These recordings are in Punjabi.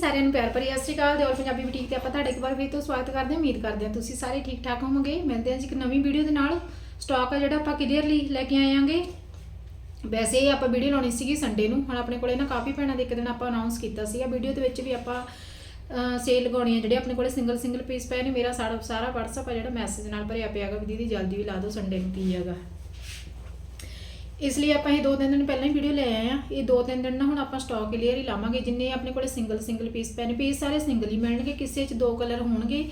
ਸਾਰਿਆਂ ਨੂੰ ਪਿਆਰ ਭਰੀ ਸਤਿ ਸ਼੍ਰੀ ਅਕਾਲ ਦਿਓਲ ਪੰਜਾਬੀ ਬੁਟੀਕ ਤੇ ਆਪਾਂ ਤੁਹਾਡੇ ਇੱਕ ਵਾਰ ਫਿਰ ਤੋਂ ਸਵਾਗਤ ਕਰਦੇ ਹਾਂ। ਉਮੀਦ ਕਰਦੇ ਹਾਂ ਤੁਸੀਂ ਸਾਰੇ ਠੀਕ ਠਾਕ ਹੋਵੋਗੇ। ਮਿਲਦੇ ਹਾਂ ਜੀ ਇੱਕ ਨਵੀਂ ਵੀਡੀਓ ਦੇ ਨਾਲ। ਸਟਾਕ ਆ ਜਿਹੜਾ ਆਪਾਂ ਕਲੀਅਰਲੀ ਲੈ ਕੇ ਆਏ ਆਂਗੇ ਵੈਸੇ ਇਹ ਆਪਾਂ ਵੀਡੀਓ ਲਾਉਣੀ ਸੀਗੀ ਸੰਡੇ ਨੂੰ। ਹੁਣ ਆਪਣੇ ਕੋਲੇ ਨਾ ਕਾਫੀ ਭੈਣਾਂ ਦੇ ਇੱਕ ਦਿਨ ਆਪਾਂ ਅਨਾਉਂਸ ਕੀਤਾ ਸੀਗਾ। ਵੀਡੀਓ ਦੇ ਵਿੱਚ ਵੀ ਆਪਾਂ ਸੇਲ ਲਗਾਉਣੀ ਹੈ ਜਿਹੜੇ ਆਪਣੇ ਕੋਲੇ ਸਿੰਗਲ ਸਿੰਗਲ ਪੀਸ ਪਏ ਨੇ। ਮੇਰਾ ਸਾਰਾ ਸਾਰਾ WhatsApp ਆ ਜਿਹੜਾ ਮੈਸੇਜ ਨਾਲ ਭਰਿਆ ਪਿਆਗਾ ਵੀ ਦੀਦੀ ਜਲਦੀ ਵੀ ਲਾ ਦਿਓ ਸੰਡੇ ਨੂੰ ਕੀ ਹੈਗਾ। ਇਸ ਲਈ ਆਪਾਂ ਇਹ ਦੋ ਤਿੰਨ ਦਿਨ ਪਹਿਲਾਂ ਹੀ ਵੀਡੀਓ ਲੈ ਆਏ ਆ। ਇਹ ਦੋ ਤਿੰਨ ਦਿਨ ਨਾ ਹੁਣ ਆਪਾਂ ਸਟਾਕ ਕਲੀਅਰ ਹੀ ਲਾਵਾਂਗੇ। ਜਿੰਨੇ ਆਪਣੇ ਕੋਲੇ ਸਿੰਗਲ ਸਿੰਗਲ ਪੀਸ ਪਏ ਪੀਸ ਸਾਰੇ ਸਿੰਗਲ ਹੀ ਮਿਲਣਗੇ। ਕਿਸੇ 'ਚ ਦੋ ਕਲਰ ਹੋਣਗੇ।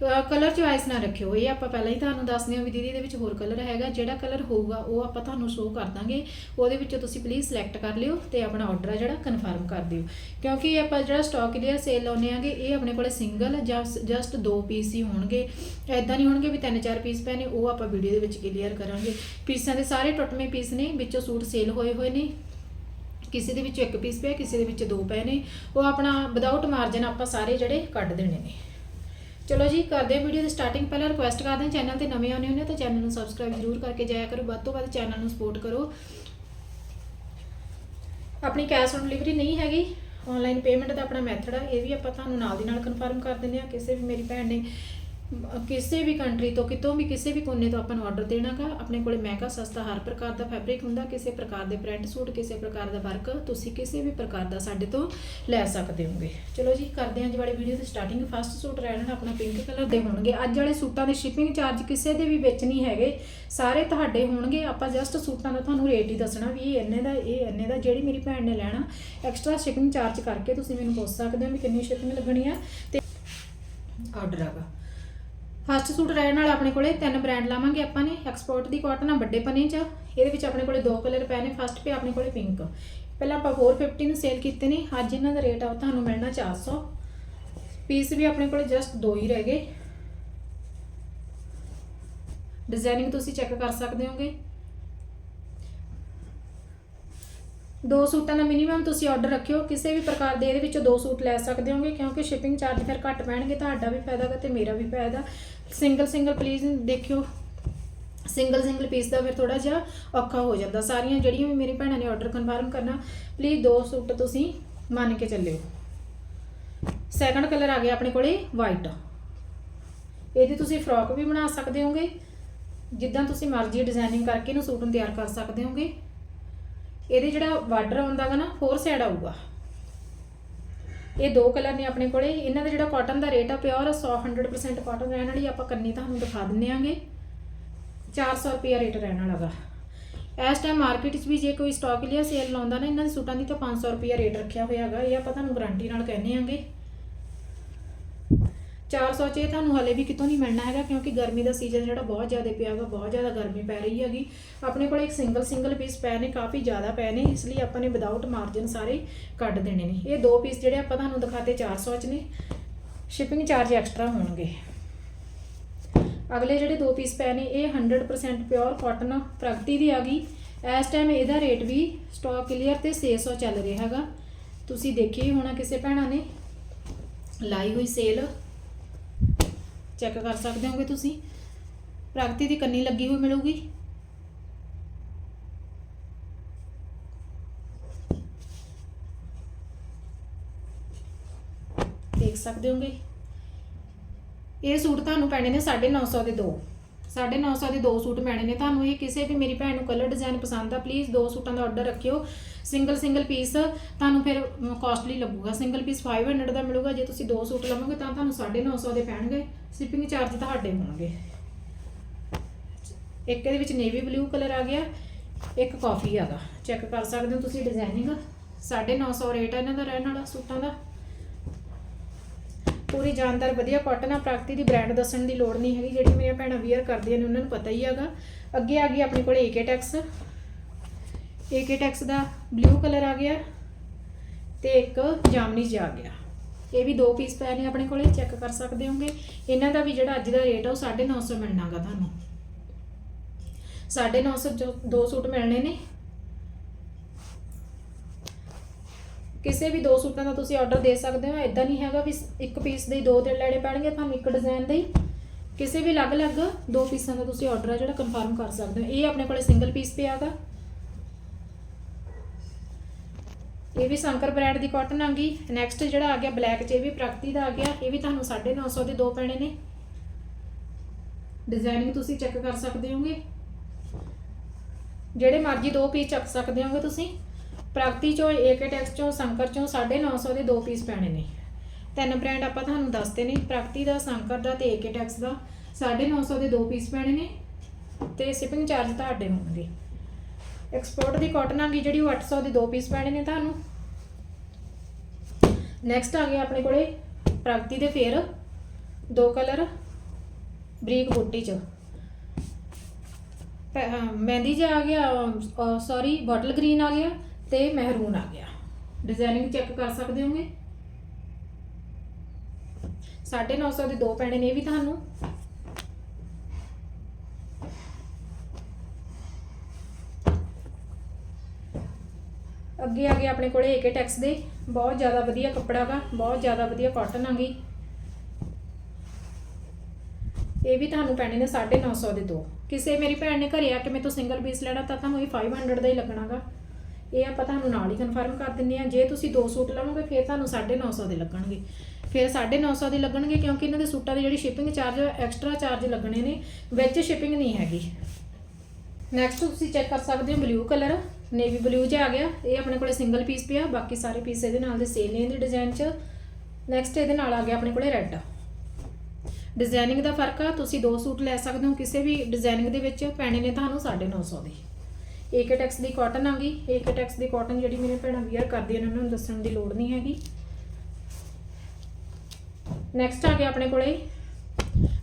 ਕਲਰ ਚੁਆਇਸ ਨਾ ਰੱਖਿਓ। ਇਹ ਆਪਾਂ ਪਹਿਲਾਂ ਹੀ ਤੁਹਾਨੂੰ ਦੱਸਦੇ ਹਾਂ ਵੀ ਦੀਦੀ ਦੇ ਵਿੱਚ ਹੋਰ ਕਲਰ ਹੈਗਾ। ਜਿਹੜਾ ਕਲਰ ਹੋਊਗਾ, ਉਹ ਆਪਾਂ ਤੁਹਾਨੂੰ ਸ਼ੋਅ ਕਰ ਦਾਂਗੇ। ਉਹਦੇ ਵਿੱਚੋਂ ਤੁਸੀਂ ਪਲੀਜ਼ ਸਿਲੈਕਟ ਕਰ ਲਿਓ ਤੇ ਆਪਣਾ ਆਰਡਰ ਆ ਜਿਹੜਾ ਕਨਫਰਮ ਕਰ ਦਿਓ। ਕਿਉਂਕਿ ਆਪਾਂ ਜਿਹੜਾ ਸਟਾਕ ਕਲੀਅਰ ਸੇਲ ਲਾਉਨੇ ਆਂਗੇ ਇਹ ਆਪਣੇ ਕੋਲੇ ਸਿੰਗਲ ਜਸਟ ਦੋ ਪੀਸ ਹੀ ਹੋਣਗੇ। ਐਦਾਂ ਨਹੀਂ ਹੋਣਗੇ ਵੀ ਤਿੰਨ ਚਾਰ ਪੀਸ ਪਏ ਨੇ ਉਹ ਆਪਾਂ ਵੀਡੀਓ ਦੇ ਵਿੱਚ ਕਲੀਅਰ ਕਰਾਂਗੇ। ਪੀਸਾਂ ਦੇ ਸਾਰੇ ਟੁੱਟਵੇਂ ਪੀਸ ਨੇ, ਵਿੱਚੋਂ ਸੂਟ ਸੇਲ ਹੋਏ ਹੋਏ ਨੇ। ਕਿਸੇ ਦੇ ਵਿੱਚੋਂ ਇੱਕ ਪੀਸ ਪਿਆ, ਕਿਸੇ ਦੇ ਵਿੱਚ ਦੋ ਪਏ ਨੇ। ਉਹ ਆਪਣਾ ਵਿਦਆਊਟ ਮਾਰਜਨ ਆਪਾਂ ਸਾਰੇ ਜਿਹੜੇ ਕੱਢ ਦੇਣੇ ਨੇ। ਚਲੋ ਜੀ, ਕਰਦੇ ਹਾਂ ਵੀਡੀਓ ਦੀ ਸਟਾਰਟਿੰਗ ਪਹਿਲਾਂ ਰਿਕੁਐਸਟ ਕਰਦੇ ਹਾਂ ਚੈਨਲ ਤੇ ਨਵੇਂ ਆਉਣੇ ਹੁੰਦੇ ਤਾਂ ਚੈਨਲ ਨੂੰ ਸਬਸਕ੍ਰਾਈਬ ਜ਼ਰੂਰ ਕਰਕੇ ਜਾਇਆ ਕਰੋ। ਵੱਧ ਤੋਂ ਵੱਧ ਚੈਨਲ ਨੂੰ ਸਪੋਰਟ ਕਰੋ। ਆਪਣੀ ਕੈਸ਼ ਔਨ ਡਿਲੀਵਰੀ ਨਹੀਂ ਹੈਗੀ। ਆਨਲਾਈਨ ਪੇਮੈਂਟ ਦਾ ਆਪਣਾ ਮੈਥਡ ਆ। ਇਹ ਵੀ ਆਪਾਂ ਤੁਹਾਨੂੰ ਨਾਲ ਦੀ ਨਾਲ ਕਨਫਰਮ ਕਰ ਦਿੰਦੇ ਆ ਕਿਸੇ ਵੀ ਮੇਰੀ ਭੈਣ ਨੇ ਕਿਸੇ ਵੀ ਕੰਟਰੀ ਤੋਂ, ਕਿਤੋਂ ਵੀ ਕਿਸੇ ਵੀ ਕੋਨੇ ਤੋਂ ਆਪਾਂ ਨੂੰ ਆਰਡਰ ਦੇਣਾਗਾ ਆਪਣੇ ਕੋਲੇ ਮਹਿੰਗਾ, ਸਸਤਾ, ਹਰ ਪ੍ਰਕਾਰ ਦਾ ਫੈਬਰਿਕ ਹੁੰਦਾ, ਕਿਸੇ ਪ੍ਰਕਾਰ ਦੇ ਪ੍ਰਿੰਟ ਸੂਟ ਕਿਸੇ ਪ੍ਰਕਾਰ ਦਾ ਵਰਕ ਤੁਸੀਂ ਕਿਸੇ ਵੀ ਪ੍ਰਕਾਰ ਦਾ ਸਾਡੇ ਤੋਂ ਲੈ ਸਕਦੇ ਹੋਗੇ। ਚਲੋ ਜੀ, ਕਰਦੇ ਹਾਂ ਅੱਜ ਵਾਲੀ ਵੀਡੀਓ ਦੀ ਸਟਾਰਟਿੰਗ ਫਸਟ ਸੂਟ ਰਹਿਣਾ, ਆਪਣਾ ਪਿੰਕ ਕਲਰ ਦੇ ਹੋਣਗੇ। ਅੱਜ ਵਾਲੇ ਸੂਟਾਂ ਦੇ ਸ਼ਿਪਿੰਗ ਚਾਰਜ ਕਿਸੇ ਦੇ ਵੀ ਵਿੱਚ ਨਹੀਂ ਹੈਗੇ। ਸਾਰੇ ਤੁਹਾਡੇ ਹੋਣਗੇ। ਆਪਾਂ ਜਸਟ ਸੂਟਾਂ ਦਾ ਤੁਹਾਨੂੰ ਰੇਟ ਹੀ ਦੱਸਣਾ ਵੀ ਇਹ ਇੰਨੇ ਦਾ, ਇਹ ਇੰਨੇ ਦਾ, ਜਿਹੜੀ ਮੇਰੀ ਭੈਣ ਨੇ ਲੈਣਾ। ਐਕਸਟਰਾ ਸ਼ਿਪਿੰਗ ਚਾਰਜ ਕਰਕੇ ਤੁਸੀਂ ਮੈਨੂੰ ਪੁੱਛ ਸਕਦੇ ਹੋ ਵੀ ਕਿੰਨੀ ਸ਼ਿਪਿੰਗ ਲੱਗਣੀ ਆ। ਤੇ ਆਰਡਰ ਆਗਾ ਫਸਟ ਸੂਟ ਰਹਿਣ ਨਾਲ ਆਪਣੇ ਕੋਲੇ ਤਿੰਨ ਬ੍ਰਾਂਡ ਲਾਵਾਂਗੇ ਆਪਾਂ ਨੇ। ਐਕਸਪੋਰਟ ਦੀ ਕਾਟਨ ਆ, ਵੱਡੇ ਪਨੇ ਚ ਇਹਦੇ ਵਿੱਚ ਆਪਣੇ ਕੋਲੇ ਦੋ ਕਲਰ ਪਏ ਨੇ ਫਸਟ ਪੇ ਆਪਣੇ ਕੋਲੇ ਪਿੰਕ ਪਹਿਲਾਂ ਆਪਾਂ 450 ਨੂੰ ਸੇਲ ਕੀਤੇ ਨੇ। ਅੱਜ ਇਹਨਾਂ ਦਾ ਰੇਟ ਆ ਤੁਹਾਨੂੰ ਮਿਲਣਾ 400 ਪੀਸ ਵੀ ਆਪਣੇ ਕੋਲੇ ਜਸਟ ਦੋ ਹੀ ਰਹਿ ਗਏ। ਡਿਜ਼ਾਈਨਿੰਗ ਤੁਸੀਂ ਚੈੱਕ ਕਰ ਸਕਦੇ ਹੋਗੇ। ਦੋ ਸੂਟਾਂ ਦਾ ਮਿਨੀਮਮ ਤੁਸੀਂ ਆਰਡਰ ਰੱਖਿਓ। ਕਿਸੇ ਵੀ ਪ੍ਰਕਾਰ ਦੇ ਇਹਦੇ ਵਿੱਚੋਂ ਦੋ ਸੂਟ ਲੈ ਸਕਦੇ ਹੋਗੇ, ਕਿਉਂਕਿ ਸ਼ਿਪਿੰਗ ਚਾਰਜ ਫਿਰ ਘੱਟ ਪੈਣਗੇ, ਤੁਹਾਡਾ ਵੀ ਫਾਇਦਾ ਗਾ ਤੇ ਮੇਰਾ ਵੀ ਫਾਇਦਾ। ਸਿੰਗਲ ਸਿੰਗਲ ਪਲੀਜ਼ ਦੇਖਿਓ। ਸਿੰਗਲ ਸਿੰਗਲ ਪੀਸ ਦਾ ਫਿਰ ਥੋੜਾ ਜਿਹਾ ਔਖਾ ਹੋ ਜਾਂਦਾ। ਸਾਰੀਆਂ ਜਿਹੜੀਆਂ ਵੀ ਮੇਰੀ ਭੈਣਾਂ ਨੇ ਆਰਡਰ ਕਨਫਰਮ ਕਰਨਾ ਪਲੀਜ਼ ਦੋ ਸੂਟ ਤੁਸੀਂ ਮੰਨ ਕੇ ਚੱਲਿਓ। ਸੈਕੰਡ ਕਲਰ ਆ ਗਿਆ ਆਪਣੇ ਕੋਲੇ ਵਾਈਟ ਇਹਦੀ ਤੁਸੀਂ ਫਰੋਕ ਵੀ ਬਣਾ ਸਕਦੇ ਹੋਗੇ। ਜਿੱਦਾਂ ਤੁਸੀਂ ਮਰਜ਼ੀ ਡਿਜ਼ਾਈਨਿੰਗ ਕਰਕੇ ਇਹਨੂੰ ਸੂਟ ਨੂੰ ਤਿਆਰ ਕਰ ਸਕਦੇ ਹੋਗੇ। ਇਹਦੇ ਜਿਹੜਾ ਬਾਰਡਰ ਆਉਂਦਾ ਗਾ ਨਾ ਫੋਰ ਸਾਈਡ ਆਊਗਾ। ਇਹ ਦੋ ਕਲਰ ਨੇ ਆਪਣੇ ਕੋਲੇ। ਇਹਨਾਂ ਦਾ ਜਿਹੜਾ ਕਾਟਨ ਦਾ ਰੇਟ ਆ ਪਿਓਰ 100 100% ਕਾਟਨ ਰਹਿਣ ਵਾਲੀ। ਆਪਾਂ ਕੰਨੀ ਤੁਹਾਨੂੰ ਦਿਖਾ ਦਿੰਨੇ ਆਂਗੇ। 400 ਰੁਪਿਆ ਰੇਟ ਰਹਿਣ ਵਾਲਾ ਗਾ। ਇਸ ਟਾਈਮ ਮਾਰਕੀਟ 'ਚ ਵੀ ਜੇ ਕੋਈ ਸਟਾਕ ਲਿਆ ਸੇਲ ਲਾਉਂਦਾ ਨਾ, ਇਹਨਾਂ ਦੇ ਸੂਟਾਂ ਦੀ ਤਾਂ 500 ਰੁਪਿਆ ਰੇਟ ਰੱਖਿਆ ਹੋਇਆ ਹੈਗਾ ਇਹ ਆਪਾਂ ਤੁਹਾਨੂੰ ਗਾਰੰਟੀ ਨਾਲ ਕਹਿੰਦੇ ਆਂਗੇ। 400 ਚ ਇਹ ਤੁਹਾਨੂੰ ਹਲੇ ਵੀ ਕਿਤੋਂ ਨਹੀਂ ਮਿਲਣਾ ਹੈਗਾ, ਕਿਉਂਕਿ ਗਰਮੀ ਦਾ ਸੀਜ਼ਨ ਜਿਹੜਾ ਬਹੁਤ ਜ਼ਿਆਦਾ ਪਿਆ ਵਾ, ਬਹੁਤ ਜ਼ਿਆਦਾ ਗਰਮੀ ਪੈ ਰਹੀ ਹੈਗੀ। ਆਪਣੇ ਕੋਲ ਇੱਕ ਸਿੰਗਲ ਸਿੰਗਲ ਪੀਸ ਪਏ ਨੇ, ਕਾਫੀ ਜ਼ਿਆਦਾ ਪਏ ਨੇ, ਇਸ ਲਈ ਆਪਾਂ ਨੇ ਵਿਦਆਊਟ ਮਾਰਜਨ ਸਾਰੇ ਕੱਢ ਦੇਣੇ ਨੇ। ਇਹ ਦੋ ਪੀਸ ਜਿਹੜੇ ਆਪਾਂ ਤੁਹਾਨੂੰ ਦਿਖਾਤੇ 400 ਚ ਨੇ ਸ਼ਿਪਿੰਗ ਚਾਰਜ ਐਕਸਟਰਾ ਹੋਣਗੇ। ਅਗਲੇ ਜਿਹੜੇ ਦੋ ਪੀਸ ਪਏ ਨੇ, ਇਹ 100% ਪਿਓਰ ਕਾਟਨ ਪ੍ਰਗਤੀ ਦੀ ਆ ਗਈ। ਇਸ ਟਾਈਮ ਇਹਦਾ ਰੇਟ ਵੀ ਸਟਾਕ ਕਲੀਅਰ ਤੇ 600 ਚੱਲ ਰਿਹਾ ਹੈਗਾ। ਤੁਸੀਂ ਦੇਖਿਆ ਹੀ ਹੋਣਾ ਕਿਸੇ ਭੈਣਾਂ ਨੇ, ਲਾਈ ਹੋਈ ਸੇਲ ਚੈੱਕ ਕਰ ਸਕਦੇ ਹੋਗੇ ਤੁਸੀਂ? ਪ੍ਰਗਤੀ ਦੀ ਕੰਨੀ ਲੱਗੀ ਹੋਈ ਮਿਲੂਗੀ। ਦੇਖ ਸਕਦੇ ਹੋਗੇ? ਇਹ ਸੂਟ ਤੁਹਾਨੂੰ ਪੈਣੇ ਨੇ 950 ਦੇ ਦੋ। 950 ਦੇ ਦੋ ਸੂਟ ਪੈਣੇ ਨੇ। ਤੁਹਾਨੂੰ ਇਹ ਕਿਸੇ ਵੀ ਮੇਰੀ ਭੈਣ ਨੂੰ ਕਲਰ ਡਿਜ਼ਾਈਨ ਪਸੰਦ ਆ ਪਲੀਜ਼ ਦੋ ਸੂਟਾਂ ਦਾ ਆਰਡਰ ਰੱਖਿਓ। ਸਿੰਗਲ ਸਿੰਗਲ ਪੀਸ, ਤੁਹਾਨੂੰ ਫਿਰ ਕਾਸਟਲੀ ਲੱਗੂਗਾ। ਸਿੰਗਲ ਪੀਸ 500 ਦਾ ਮਿਲੂਗਾ, ਜੇ ਤੁਸੀਂ ਦੋ ਸੂਟ ਲਵੋਗੇ ਤਾਂ ਤੁਹਾਨੂੰ 950 ਦੇ ਪੈਣਗੇ। ਸ਼ਿਪਿੰਗ ਚਾਰਜ ਤੁਹਾਡੇ ਹੋਣਗੇ। ਇੱਕ ਇਹਦੇ ਵਿੱਚ ਨੇਵੀ ਬਲੂ ਕਲਰ ਆ ਗਿਆ, ਇੱਕ ਕਾਫੀ ਆਗਾ ਚੈੱਕ ਕਰ ਸਕਦੇ ਹੋ ਤੁਸੀਂ ਡਿਜ਼ਾਈਨਿੰਗ 950 ਰੇਟ ਆ ਇਹਨਾਂ ਦਾ ਰਹਿਣ ਵਾਲਾ ਸੂਟਾਂ ਦਾ। ਪੂਰੀ ਜਾਨਦਾਰ ਵਧੀਆ ਕਾਟਨ ਆ ਪ੍ਰਾਕਤੀ ਦੀ ਬ੍ਰਾਂਡ ਦੱਸਣ ਦੀ ਲੋੜ ਨਹੀਂ ਹੈਗੀ, ਜਿਹੜੀ ਮੇਰੀਆਂ ਭੈਣਾਂ ਵੀਅਰ ਕਰਦੀਆਂ ਨੇ, ਉਹਨਾਂ ਨੂੰ ਪਤਾ ਹੀ ਹੈਗਾ ਅੱਗੇ ਆ ਗਈ ਆਪਣੇ ਕੋਲ ਏਕੇ ਟੈਕਸ ਏਕੇ ਟੈਕਸ ਦਾ ਬਲੂ ਕਲਰ ਆ ਗਿਆ ਤੇ ਇੱਕ ਜਾਮਨੀ ਜਿਹਾ ਆ ਗਿਆ। ਇਹ ਵੀ ਦੋ ਪੀਸ ਪਏ ਨੇ ਆਪਣੇ ਕੋਲੇ ਚੈੱਕ ਕਰ ਸਕਦੇ ਹੋਗੇ। ਇਹਨਾਂ ਦਾ ਵੀ ਜਿਹੜਾ ਅੱਜ ਦਾ ਰੇਟ ਆ ਉਹ 950 ਮਿਲਣਾਗਾ ਤੁਹਾਨੂੰ। 950 ਜੋ ਦੋ ਸੂਟ ਮਿਲਣੇ ਨੇ। ਕਿਸੇ ਵੀ ਦੋ ਸੂਟਾਂ ਦਾ ਤੁਸੀਂ ਆਰਡਰ ਦੇ ਸਕਦੇ ਹੋ। ਇਦਾਂ ਨਹੀਂ ਹੈਗਾ ਵੀ ਇੱਕ ਪੀਸ ਦੇ ਦੋ ਤਿੰਨ ਲੈਣੇ ਪੈਣਗੇ, ਤੁਹਾਨੂੰ ਇੱਕ ਡਿਜ਼ਾਈਨ ਦੇ ਹੀ। ਕਿਸੇ ਵੀ ਅਲੱਗ-ਅਲੱਗ ਦੋ ਪੀਸਾਂ ਦਾ ਤੁਸੀਂ ਆਰਡਰ ਆ ਜਿਹੜਾ ਕਨਫਰਮ ਕਰ ਸਕਦੇ ਹੋ। ਇਹ ਆਪਣੇ ਕੋਲੇ ਸਿੰਗਲ ਪੀਸ ਪਿਆਗਾ ਇਹ ਵੀ ਸ਼ੰਕਰ ਬ੍ਰਾਂਡ ਦੀ ਕਾਟਨ ਆ ਗਈ। ਨੈਕਸਟ ਜਿਹੜਾ ਆ ਗਿਆ ਬਲੈਕ 'ਚ, ਇਹ ਵੀ ਪ੍ਰਗਤੀ ਦਾ ਆ ਗਿਆ। ਇਹ ਵੀ ਤੁਹਾਨੂੰ 950 ਦੇ ਦੋ ਪੈਣੇ ਨੇ। ਡਿਜ਼ਾਈਨਿੰਗ ਤੁਸੀਂ ਚੈੱਕ ਕਰ ਸਕਦੇ ਹੋਗੇ। ਜਿਹੜੇ ਮਰਜ਼ੀ ਦੋ ਪੀਸ ਚੱਕ ਸਕਦੇ ਹੋਗੇ ਤੁਸੀਂ। ਪ੍ਰਗਤੀ ਚੋਂ ਏਕੇ ਟੈਕਸ ਚੋਂ, ਸ਼ੰਕਰ ਚੋਂ 950 ਦੇ ਦੋ ਪੀਸ ਪੈਣੇ ਨੇ। ਤਿੰਨ ਬ੍ਰਾਂਡ ਆਪਾਂ ਤੁਹਾਨੂੰ ਦੱਸਦੇ ਨੇ। ਪ੍ਰਗਤੀ ਦਾ, ਸ਼ੰਕਰ ਦਾ ਤੇ ਏਕੇ ਟੈਕਸ ਦਾ। 950 ਦੇ ਦੋ ਪੀਸ ਪੈਣੇ ਨੇ। ਤੇ ਸ਼ਿਪਿੰਗ ਚਾਰਜ ਤੁਹਾਡੇ ਹੋਣਗੇ। ਐਕਸਪੋਰਟ ਦੀ ਕਾਟਨ ਆ ਗਈ ਜਿਹੜੀ ਉਹ 800 ਦੇ ਦੋ ਪੀਸ ਪੈਣੇ ਨੇ ਤੁਹਾਨੂੰ। ਨੈਕਸਟ ਆ ਗਿਆ ਆਪਣੇ ਕੋਲੇ ਪ੍ਰਗਤੀ ਦੇ ਫੇਰ, ਦੋ ਕਲਰ ਬਰੀਕ ਬੁੱਟੀ ਚ। ਪੈ- ਮਹਿੰਦੀ ਜਿਹਾ ਆ ਗਿਆ ਸੌਰੀ ਬੋਟਲ ਗ੍ਰੀਨ ਆ ਗਿਆ ਤੇ ਮਹਿਰੂਨ ਆ ਗਿਆ। ਡਿਜ਼ਾਈਨਿੰਗ ਚੈੱਕ ਕਰ ਸਕਦੇ ਹੋਗੇ? 950 ਦੇ ਦੋ ਪੈਣੇ ਨੇ ਇਹ ਵੀ ਤੁਹਾਨੂੰ। ਅੱਗੇ ਆ ਗਏ ਆਪਣੇ ਕੋਲੇ ਏਕੇ ਟੈਕਸ ਦੇ। ਬਹੁਤ ਜ਼ਿਆਦਾ ਵਧੀਆ ਕੱਪੜਾ ਗਾ, ਬਹੁਤ ਜ਼ਿਆਦਾ ਵਧੀਆ ਕਾਟਨ ਆ ਗਈ ਇਹ ਵੀ ਤੁਹਾਨੂੰ ਪੈਣੇ ਨੇ 950 ਦੇ ਦੋ। ਕਿਸੇ ਮੇਰੀ ਭੈਣ ਨੇ ਘਰੇ ਆ ਕੇ ਮੇਰੇ ਤੋਂ ਸਿੰਗਲ ਪੀਸ ਲੈਣਾ ਤਾਂ ਤੁਹਾਨੂੰ ਇਹ 500 ਦਾ ਹੀ ਲੱਗਣਾਗਾ ਇਹ ਆਪਾਂ ਤੁਹਾਨੂੰ ਨਾਲ ਹੀ ਕਨਫਰਮ ਕਰ ਦਿੰਨੇ ਆ। ਜੇ ਤੁਸੀਂ ਦੋ ਸੂਟ ਲਵੋਗੇ, ਫਿਰ ਤੁਹਾਨੂੰ 950 ਦੇ ਲੱਗਣਗੇ। ਫਿਰ 950 ਦੇ ਲੱਗਣਗੇ ਕਿਉਂਕਿ ਇਹਨਾਂ ਦੇ ਸੂਟਾਂ ਦੀ ਜਿਹੜੀ ਸ਼ਿਪਿੰਗ ਚਾਰਜ ਐਕਸਟਰਾ ਚਾਰਜ ਲੱਗਣੇ ਨੇ, ਵਿੱਚ ਸ਼ਿਪਿੰਗ ਨਹੀਂ ਹੈਗੀ। ਨੈਕਸਟ ਤੁਸੀਂ ਚੈੱਕ ਕਰ ਸਕਦੇ ਹੋ ਬਲੂ ਕਲਰ ਨੇਵੀ ਬਲੂ 'ਚ ਆ ਗਿਆ। ਇਹ ਆਪਣੇ ਕੋਲੇ ਸਿੰਗਲ ਪੀਸ ਪਿਆ, ਬਾਕੀ ਸਾਰੇ ਪੀਸ ਇਹਦੇ ਨਾਲ ਦੇ ਸੇਲ ਨੇ ਇਹਦੇ ਡਿਜ਼ਾਈਨ 'ਚ। ਨੈਕਸਟ ਇਹਦੇ ਨਾਲ ਆ ਗਿਆ ਆਪਣੇ ਕੋਲੇ ਰੈੱਡ ਡਿਜ਼ਾਈਨਿੰਗ ਦਾ ਫ਼ਰਕ ਆ, ਤੁਸੀਂ ਦੋ ਸੂਟ ਲੈ ਸਕਦੇ ਹੋ ਕਿਸੇ ਵੀ ਡਿਜ਼ਾਈਨਿੰਗ ਦੇ ਵਿੱਚ, ਪੈਣੇ ਨੇ ਤੁਹਾਨੂੰ 950 ਦੇ। ਏਕਟੈਕਸ ਦੀ ਕਾਟਨ ਆ ਗਈ। ਏਕਟੈਕਸ ਦੀ ਕਾਟਨ ਜਿਹੜੀ ਮੇਰੇ ਭੈਣਾਂ ਵੀਅਰ ਕਰਦੀਆਂ ਨੇ, ਉਹਨਾਂ ਨੂੰ ਦੱਸਣ ਦੀ ਲੋੜ ਨਹੀਂ ਹੈਗੀ। ਨੈਕਸਟ ਆ ਗਿਆ ਆਪਣੇ ਕੋਲੇ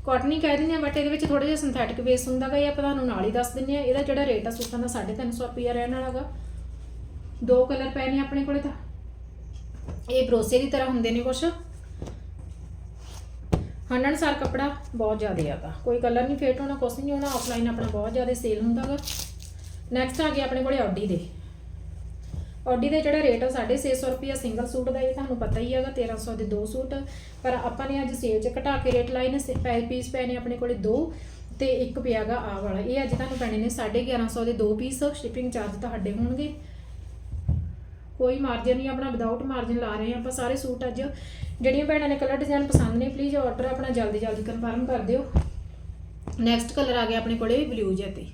ਕਾਟਨ ਹੀ ਕਹਿ ਦਿੰਦੇ ਆ ਬਟ ਇਹਦੇ ਵਿੱਚ ਥੋੜਾ ਜਿਹਾ ਸਿੰਥੈਟਿਕ ਬੇਸ ਹੁੰਦਾ ਗਾ, ਇਹ ਆਪਾਂ ਤੁਹਾਨੂੰ ਨਾਲ ਹੀ ਦੱਸ ਦਿੰਨੇ ਆ, ਇਹਦਾ ਜਿਹੜਾ ਰੇਟ ਆ ਸੂਟਾਂ ਦਾ 350 ਰੁਪਿਆ ਰਹਿਣ ਵਾਲਾਗਾ ਦੋ ਕਲਰ ਪਏ ਨੇ ਆਪਣੇ ਕੋਲੇ ਤਾਂ। ਇਹ ਬਰੋਸੇ ਦੀ ਤਰ੍ਹਾਂ ਹੁੰਦੇ ਨੇ ਕੁਛ। ਹੰਡਣਸਾਰ ਕੱਪੜਾ ਬਹੁਤ ਜ਼ਿਆਦਾ ਆਗਾ ਕੋਈ ਕਲਰ ਨਹੀਂ ਫੇਟ ਹੋਣਾ, ਕੁਛ ਨਹੀਂ ਹੋਣਾ ਆਫਲਾਈਨ ਆਪਣਾ ਬਹੁਤ ਜ਼ਿਆਦਾ ਸੇਲ ਹੁੰਦਾਗਾ ਨੈਕਸਟ ਆ ਗਿਆ ਆਪਣੇ ਕੋਲੇ ਆਡੀ ਦੇ। ਆਡੀ ਦਾ ਜਿਹੜਾ ਰੇਟ ਆ 650 ਰੁਪਿਆ ਸਿੰਗਲ ਸੂਟ ਦਾ ਇਹ ਤੁਹਾਨੂੰ ਪਤਾ ਹੀ ਹੈਗਾ 1300 ਦੇ ਦੋ ਸੂਟ ਪਰ ਆਪਾਂ ਨੇ ਅੱਜ ਸੇਲ 'ਚ ਘਟਾ ਕੇ ਰੇਟ ਲਾਏ ਨੇ ਪੈ ਪੀਸ ਪਏ ਨੇ ਆਪਣੇ ਕੋਲੇ ਦੋ ਤੇ ਇੱਕ ਪਿਆਗਾ ਆ ਵਾਲਾ। ਇਹ ਅੱਜ ਤੁਹਾਨੂੰ ਪੈਣੇ ਨੇ 1150 ਦੇ ਦੋ ਪੀਸ ਸ਼ਿਪਿੰਗ ਚਾਰਜ ਤੁਹਾਡੇ ਹੋਣਗੇ। ਕੋਈ ਮਾਰਜਨ ਨਹੀਂ, ਆਪਣਾ ਵਿਦਆਊਟ ਮਾਰਜਨ ਲਾ ਰਹੇ ਹਾਂ ਆਪਾਂ ਸਾਰੇ ਸੂਟ ਅੱਜ। ਜਿਹੜੀਆਂ ਭੈਣਾਂ ਨੇ ਕਲਰ ਡਿਜ਼ਾਈਨ ਪਸੰਦ ਨੇ ਪਲੀਜ਼ ਆਰਡਰ ਆਪਣਾ ਜਲਦੀ ਜਲਦੀ ਕਨਫਰਮ ਕਰ ਦਿਓ। ਨੈਕਸਟ ਕਲਰ ਆ ਗਿਆ ਆਪਣੇ ਕੋਲੇ ਬਲੂ ਜਿਹਾ ਤੇ।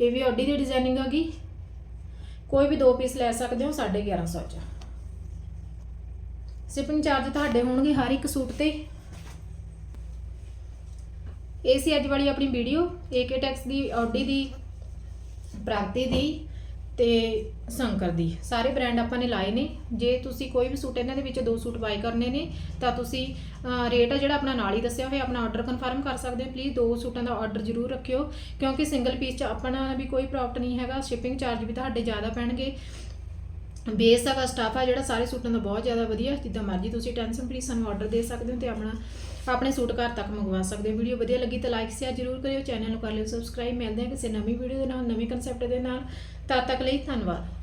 ਇਹ ਵੀ ਆਡੀ ਦੀ ਡਿਜ਼ਾਈਨਿੰਗ ਆ ਗਈ ਕੋਈ ਵੀ ਦੋ ਪੀਸ ਲੈ ਸਕਦੇ ਹੋ 1150 ਚ। ਸ਼ਿਪਿੰਗ ਚਾਰਜ ਤੁਹਾਡੇ ਹੋਣਗੇ ਹਰ ਇੱਕ ਸੂਟ ਤੇ। ਇਹ ਸੀ ਅੱਜ ਵਾਲੀ ਆਪਣੀ ਵੀਡੀਓ ਏਕੇ ਟੈਕਸ ਦੀ ਆਡੀ ਦੀ, ਪ੍ਰਾਪਤੀ ਦੀ। ਤੇ ਸ਼ੰਕਰ ਦੀ। ਸਾਰੇ ਬ੍ਰਾਂਡ ਆਪਾਂ ਨੇ ਲਾਏ ਨੇ। ਜੇ ਤੁਸੀਂ ਕੋਈ ਵੀ ਸੂਟ ਇਹਨਾਂ ਦੇ ਵਿੱਚ ਦੋ ਸੂਟ ਬਾਈ ਕਰਨੇ ਨੇ, ਤਾਂ ਤੁਸੀਂ ਰੇਟ ਜਿਹੜਾ ਆਪਣਾ ਨਾਲ ਹੀ ਦੱਸਿਆ ਹੋਇਆ, ਆਪਣਾ ਆਰਡਰ ਕਨਫਰਮ ਕਰ ਸਕਦੇ ਹੋ। ਪਲੀਜ਼ ਦੋ ਸੂਟਾਂ ਦਾ ਆਰਡਰ ਜ਼ਰੂਰ ਰੱਖਿਓ, ਕਿਉਂਕਿ ਸਿੰਗਲ ਪੀਸ 'ਚ ਆਪਣਾ ਵੀ ਕੋਈ ਪ੍ਰੋਫਿਟ ਨਹੀਂ ਹੈਗਾ। ਸ਼ਿਪਿੰਗ ਚਾਰਜ ਵੀ ਤੁਹਾਡੇ ਜ਼ਿਆਦਾ ਪੈਣਗੇ। ਬੇਸ ਹੈਗਾ ਸਟਾਫ ਆ, ਜਿਹੜਾ ਸਾਰੇ ਸੂਟਾਂ ਦਾ ਬਹੁਤ ਜ਼ਿਆਦਾ ਵਧੀਆ। ਜਿੱਦਾਂ ਮਰਜ਼ੀ ਤੁਸੀਂ ਟੈਨਸ਼ਨ ਫ੍ਰੀ ਸਾਨੂੰ ਆਰਡਰ ਦੇ ਸਕਦੇ ਹੋ ਤੇ ਆਪਣਾ, ਆਪਣੇ ਸੂਟ ਘਰ ਤੱਕ ਮੰਗਵਾ ਸਕਦੇ ਹੋ। ਵੀਡੀਓ ਵਧੀਆ ਲੱਗੀ ਤਾਂ ਲਾਈਕ ਸ਼ੇਅਰ ਜ਼ਰੂਰ ਕਰਿਓ। ਚੈਨਲ ਨੂੰ ਕਰ ਲਿਓ ਸਬਸਕ੍ਰਾਈਬ ਮਿਲਦੇ ਹਾਂ ਕਿਸੇ ਨਵੀਂ ਵੀਡੀਓ ਦੇ ਨਾਲ, ਨਵੇਂ ਕਨਸੈਪਟ ਦੇ ਨਾਲ। ਤਦ ਤੱਕ ਲਈ ਧੰਨਵਾਦ।